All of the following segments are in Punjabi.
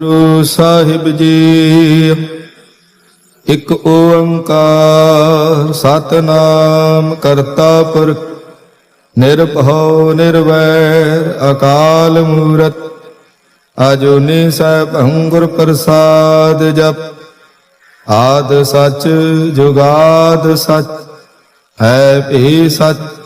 ਗੁਰੂ ਸਾਹਿਬ ਜੀ, ਇੱਕ ਓੰਕਾਰ ਸਤਨਾਮ ਕਰਤਾ ਪੁਰ, ਨਿਰਭਉ, ਨਿਰਵੈਰ, ਅਕਾਲ ਮੂਰਤ, ਅਜੂਨੀ ਸੈਭੰ ਗੁਰ ਪ੍ਰਸਾਦ ਜਪ, ਆਦ ਸਚ, ਜੁਗਾਦ ਸਚ, ਹੈ ਭੀ ਸਚ।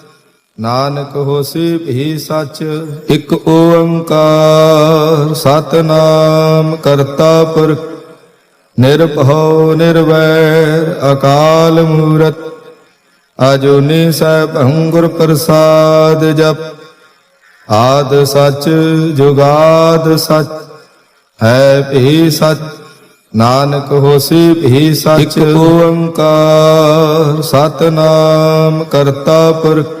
ਨਾਨਕ ਹੋਸੀ ਭੀ ਸਚ, ਇੱਕ ਓੰਕਾਰ ਸਤਨਾਮ ਕਰਤਾ ਪੁਰਖ ਨਿਰਭਉ, ਨਿਰਵੈਰ, ਅਕਾਲ ਮੂਰਤ, ਅਜੂਨੀ ਸੈਭੰ ਗੁਰ ਪ੍ਰਸਾਦ ਜਪ। ਆਦ ਸਚ, ਜੁਗਾਦ ਸਚ, ਹੈ ਭੀ ਸਚ, ਨਾਨਕ ਹੋਸੀ ਭੀ ਸਚ। ਓੰਕਾਰ ਸਤਨਾਮ ਕਰਤਾ ਪੁਰਖ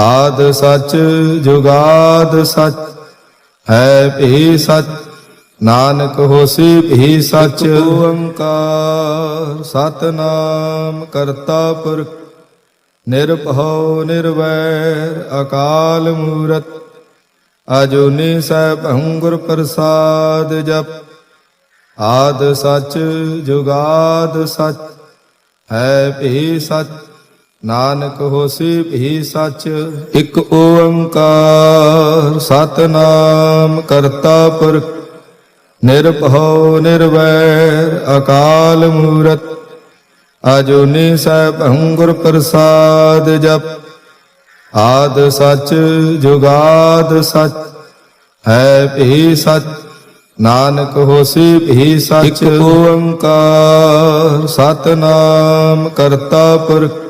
ਆਦ ਸਚ ਜੁਗਾਦ ਸਚ, ਹੈ ਭੀ ਸਚ, ਨਾਨਕ ਹੋਸੀ ਭੀ ਸਚ। ਓੰਕਾਰ ਸਤਨਾਮ ਕਰਤਾ ਪੁਰਖ, ਨਿਰਭਉ ਨਿਰਵੈਰ ਅਕਾਲ ਮੂਰਤ, ਅਜੂਨੀ ਸੈਭੰ ਗੁਰ ਪ੍ਰਸਾਦ ਜਪ। ਆਦ ਸਚ ਜੁਗਾਦ ਸਚ, ਹੈ ਭੀ ਸਚ ਨਾਨਕ ਹੋਸੀ ਭੀ ਸਚ, ਇੱਕ ਓੰਕਾਰ ਸਤਨਾਮ ਕਰਤਾ ਪੁਰਖ ਨਿਰਭਉ ਨਿਰਵੈਰ ਅਕਾਲ ਮੂਰਤ, ਅਜੂਨੀ ਸੈਭੰ ਗੁਰ ਪ੍ਰਸਾਦ ਜਪ। ਆਦ ਸਚ, ਜੁਗਾਦ ਸਚ, ਹੈ ਭੀ ਸਚ, ਨਾਨਕ ਹੋਸੀ ਭੀ ਸਚ। ਓੰਕਾਰ ਸਤਨਾਮ ਕਰਤਾ ਪੁਰਖ